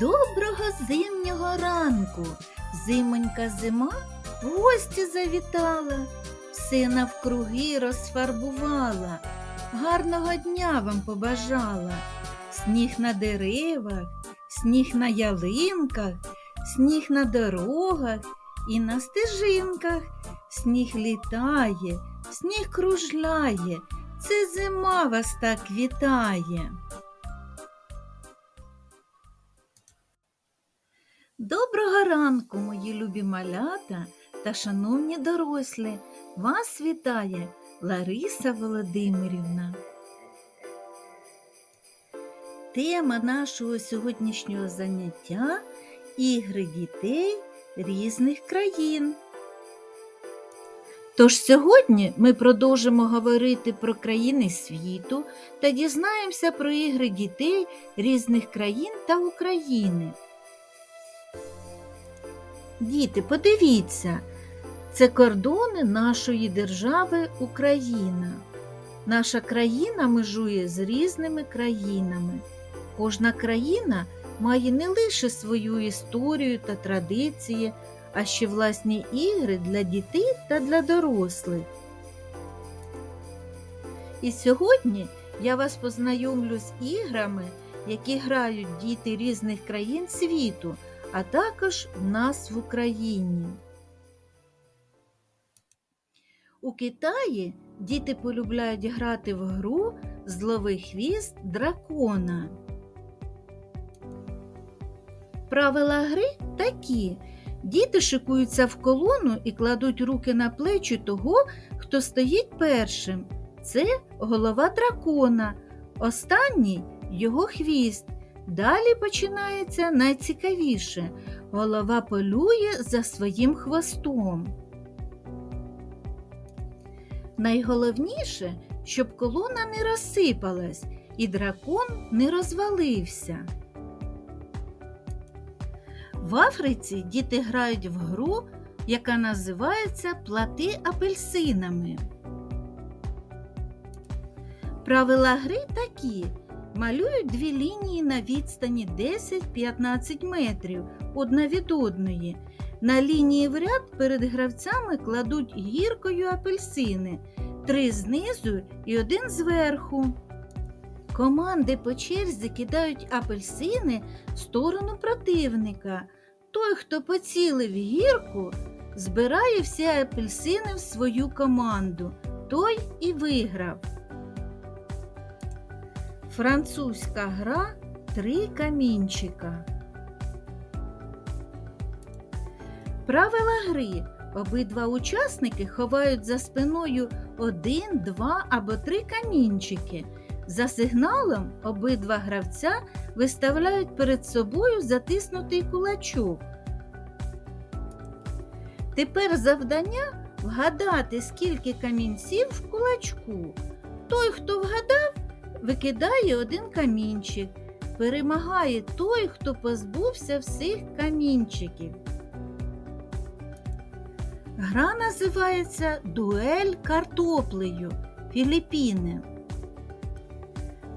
Доброго зимнього ранку. Зимонька зима в гості завітала, все навкруги розфарбувала, гарного дня вам побажала. Сніг на деревах, сніг на ялинках, сніг на дорогах і на стежинках. Сніг літає, сніг кружляє, це зима вас так вітає. Доброго ранку, мої любі малята та шановні дорослі. Вас вітає Лариса Володимирівна. Тема нашого сьогоднішнього заняття ігри дітей різних країн. Тож сьогодні ми продовжимо говорити про країни світу та дізнаємося про ігри дітей різних країн та України. Діти, подивіться, це кордони нашої держави Україна. Наша країна межує з різними країнами. Кожна країна має не лише свою історію та традиції, а ще власні ігри для дітей та для дорослих. І сьогодні я вас познайомлю з іграми, які грають діти різних країн світу а також в нас в Україні. У Китаї діти полюбляють грати в гру Зловий хвіст дракона. Правила гри такі. Діти шикуються в колону і кладуть руки на плечі того, хто стоїть першим. Це голова дракона. Останній його хвіст. Далі починається найцікавіше. Голова полює за своїм хвостом. Найголовніше, щоб колона не розсипалась і дракон не розвалився. В Африці діти грають в гру, яка називається Плати апельсинами. Правила гри такі. Малюють дві лінії на відстані 10-15 метрів одна від одної. На лінії в ряд перед гравцями кладуть гіркою апельсини, три знизу і один зверху. Команди по черзі кидають апельсини в сторону противника. Той, хто поцілив гірку, збирає всі апельсини в свою команду. Той і виграв. Французька гра Три камінчика. Правила гри. Обидва учасники ховають за спиною один, два або три камінчики. За сигналом обидва гравця виставляють перед собою затиснутий кулачок. Тепер завдання вгадати, скільки камінців в кулачку. Той, хто вгадав, викидає один камінчик. Перемагає той, хто позбувся всіх камінчиків. Гра називається Дуель картоплею Філіппіни.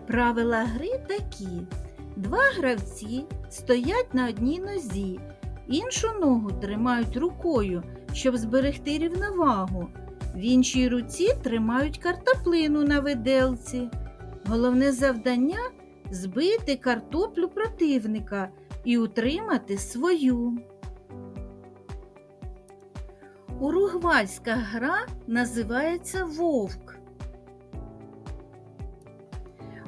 Правила гри такі. Два гравці стоять на одній нозі, іншу ногу тримають рукою, щоб зберегти рівновагу. В іншій руці тримають картоплину на виделці. Головне завдання збити картоплю противника і утримати свою. Уругвайська гра називається Вовк.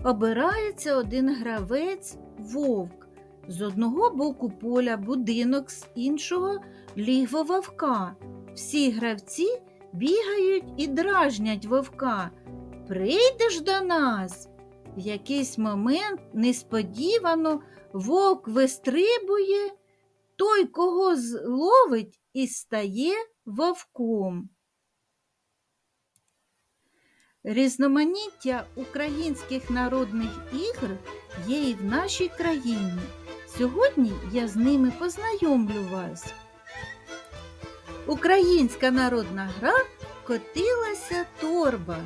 Обирається один гравець вовк. З одного боку поля будинок, з іншого лігво вовка. Всі гравці бігають і дражнять вовка. Прийдеш до нас. В якийсь момент несподівано вовк вистрибує, той, кого зловить і стає вовком. Різноманіття українських народних ігр є і в нашій країні. Сьогодні я з ними познайомлю вас. Українська народна гра котилася торба.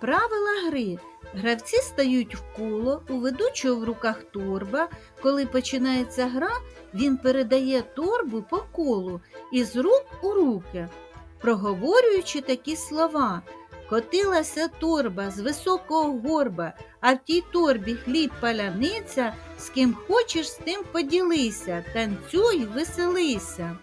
Правила гри Гравці стають в коло, у ведучого в руках торба. Коли починається гра, він передає торбу по колу із рук у руки, проговорюючи такі слова. Котилася торба з високого горба, а в тій торбі хліб паляниця, з ким хочеш, з тим поділися, танцюй, веселися.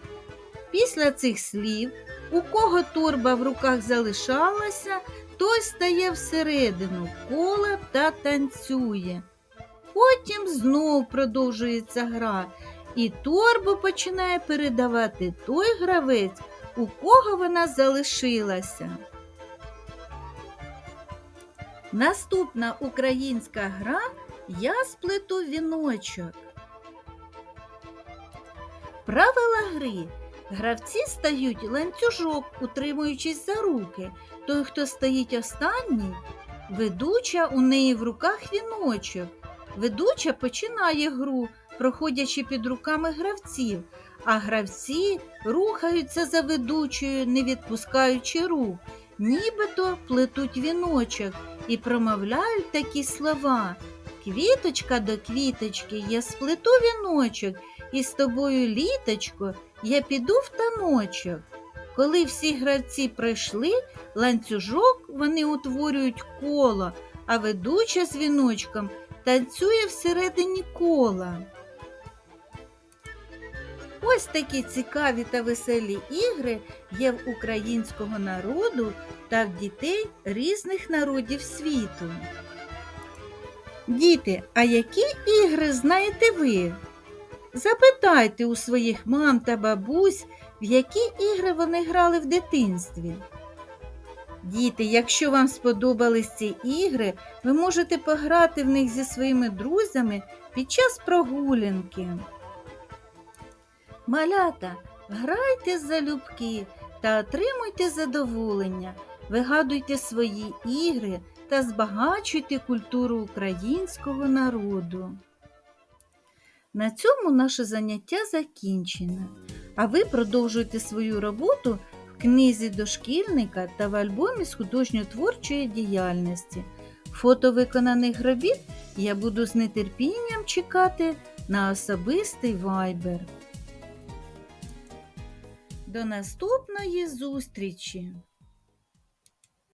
Після цих слів, у кого торба в руках залишалася, той стає всередину кола та танцює. Потім знов продовжується гра, і торбу починає передавати той гравець, у кого вона залишилася. Наступна українська гра Я сплету віночок. Правила гри. Гравці стають ланцюжок, утримуючись за руки. Той, хто стоїть останній, ведуча у неї в руках віночок. Ведуча починає гру, проходячи під руками гравців, а гравці рухаються за ведучою, не відпускаючи рук, нібито плетуть віночок і промовляють такі слова. Квіточка до квіточки, я сплету віночок, і з тобою, літочко, я піду в таночок. Коли всі гравці пройшли ланцюжок, вони утворюють коло, а ведуча з віночком танцює всередині кола. Ось такі цікаві та веселі ігри є в українського народу та в дітей різних народів світу. Діти, а які ігри знаєте ви? Запитайте у своїх мам та бабусь, в які ігри вони грали в дитинстві. Діти, якщо вам сподобались ці ігри, ви можете пограти в них зі своїми друзями під час прогулянки. Малята, грайте залюбки та отримуйте задоволення, вигадуйте свої ігри та збагачуйте культуру українського народу. На цьому наше заняття закінчено, а ви продовжуйте свою роботу в книзі дошкільника та в альбомі з художньо-творчої діяльності. Фото виконаних робіт я буду з нетерпінням чекати на особистий вайбер. До наступної зустрічі!